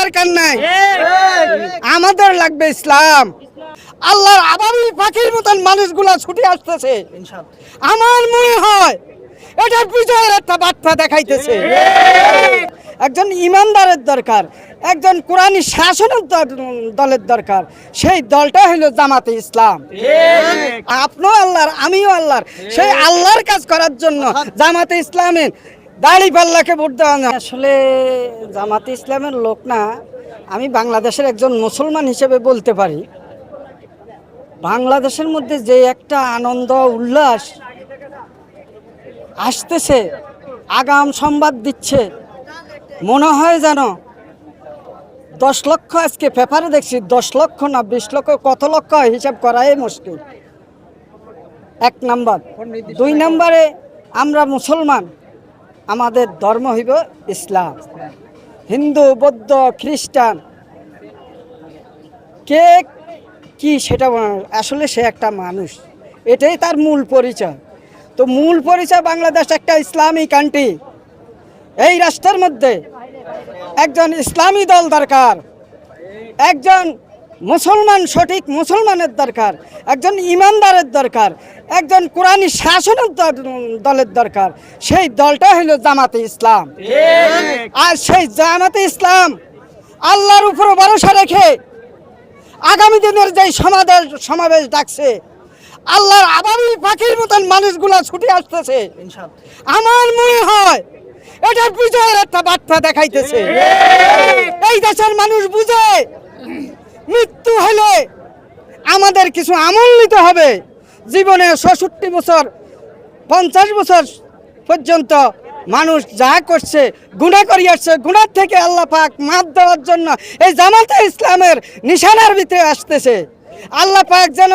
দরকার নাই। আমাদের লাগবে ইসলাম। আল্লাহর আবাবিল পাখির মতন মানুষগুলা ছুটে আসতেছে। আমার মনে হয় এটা বিজয়ের একটা বার্তা দেখাইতেছে। একজন ইমানদারের দরকার একজন কোরআনী শাসনের দলের দরকার। সেই দলটা হলো জামাতে ইসলাম। আপনিও আল্লাহর আমিও আল্লাহর। সেই আল্লাহর কাজ করার জন্য জামাতে ইসলামের দাড়ি পাল্লাকে ভোট দেওয়া না। আসলে জামাতে ইসলামের লোক না, আমি বাংলাদেশের একজন মুসলমান হিসেবে বলতে পারি। বাংলাদেশের মধ্যে যে একটা আনন্দ, উল্লাস আসতেছে, আগাম সংবাদ দিচ্ছে, মনে হয় যেন দশ লক্ষ আজকে পেপারে দেখছি, দশ লক্ষ না বিশ লক্ষ, কত লক্ষ হিসাব করাই মুশকিল। এক নাম্বার। দুই নাম্বারে আমরা মুসলমান। আমাদের ধর্ম হইব ইসলাম। হিন্দু, বৌদ্ধ, খ্রিস্টান, কে কি সেটা আসলে সে একটা মানুষ। এটাই তার মূল পরিচয়। তো মূল পরিচয় বাংলাদেশ একটা ইসলামী কান্ট্রি এই রাষ্ট্রের মধ্যে একজন ইসলামী দল দরকার। একজন মুসলমান সঠিক মুসলমানের দরকার একজন ইমানদারের দরকার একজন কোরআনী শাসনের দলের দরকার। সেই দলটা হলো জামাতে ইসলাম। আর সেই জামাতে ইসলাম আল্লাহর উপর ভরসা রেখে আগামী দিনের যে সমাবেশ সমাবেশ ডাকছে আল্লাহর আবাবিল পাখির মতন মানুষগুলা ছুটে আসতেছে। আমার মনে হয় এটা বিজয়ের একটা বার্তা দেখাইতেছে। এই দেশের মানুষ বুঝে মৃত্যু হলে আমাদের কিছু আমল নিতে হবে। জীবনে ষষট্টি বছর, পঞ্চাশ বছর পর্যন্ত মানুষ যা করছে গুণা করি আসছে গুণার থেকে আল্লাহ পাক মাপ দেওয়ার জন্য এই জামাতে ইসলামের নিশানার ভিতরে আসতেছে। আল্লাহ পাক যেন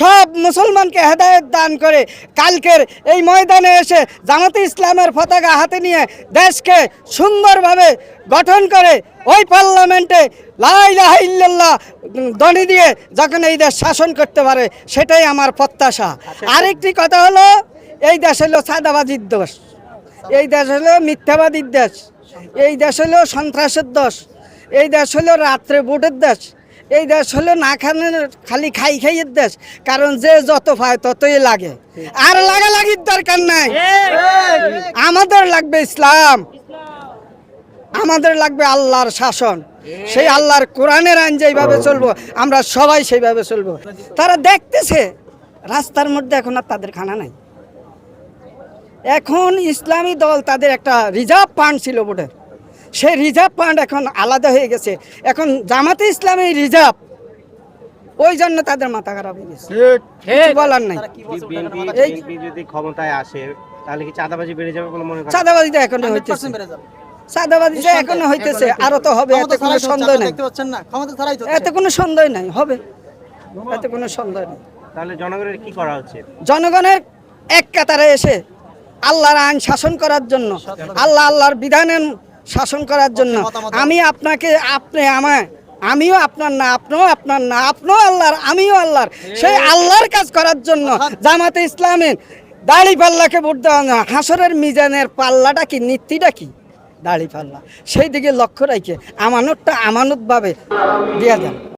সব মুসলমানকে হেদায়েত দান করে কালকের এই ময়দানে এসে জামাতে ইসলামের পতাকা হাতে নিয়ে দেশকে সুন্দরভাবে গঠন করে ওই পার্লামেন্টে লাইলাহ ইল্লাল্লাহ দনি দিয়ে যখন এই দেশ শাসন করতে পারে সেটাই আমার প্রত্যাশা। আরেকটি কথা হলো এই দেশ হলো সাদাবাজির দোষ এই দেশ হলো মিথ্যাবাদীর দেশ। এই দেশ হলো সন্ত্রাসের দোষ এই দেশ হলো রাত্রে ভোটের দেশ। এই দেশ হলো না খানে খালি খাই খাইয়ের দেশ, কারণ যে যত পায় ততই লাগে। আর লাগা লাগালাগির দরকার নাই। আমাদের লাগবে ইসলাম। আমাদের লাগবে আল্লাহর শাসন। সেই আল্লাহর কোরআনের আইন যেইভাবে চলবো, আমরা সবাই সেইভাবে চলবো। তারা দেখতেছে, রাস্তার মধ্যে এখন আর তাদের খানা নাই। এখন ইসলামী দল তাদের একটা রিজার্ভ ফান্ড ছিল বোর্ডের সেই রিজার্ভ ফান্ড এখন আলাদা হয়ে গেছে। এখন জামাতে ইসলামী রিজার্ভ ওই জন্য তাদের মাথা খারাপ হয়ে গেছে। বলার নাই। যদি ক্ষমতায় আসে তাহলে কি চাঁদাবাজি বেড়ে যাবে বলে মনে করেন? চাঁদাবাদিটা এখনও হইতেছে। চাঁদাবাদিটা এখনও হইতেছে। আরও তো হবে এতে কোনো সন্দেহ নাই। এতে কোনো সন্দেহ নাই হবে। এতে কোনো সন্দেহ নেই। তাহলে জনগণের কি করা উচিত জনগণের এক কাতারে এসে আল্লাহর আইন শাসন করার জন্য আল্লাহ আল্লাহর বিধানের শাসন করার জন্য। আমি আপনাকে আপনি আমায় আমিও আপনার না আপনিও আপনার না আপনিও আল্লাহর আমিও আল্লাহর। সেই আল্লাহর কাজ করার জন্য জামাতে ইসলামের দাড়ি পাল্লাকে ভোট দেওয়া না। হাসরের মিজানের পাল্লাটা কি নীতিটা কি? দাড়ি পাল্লা। সেই দিকে লক্ষ্য রাখে আমানতটা আমানতভাবে দিয়ে দেন।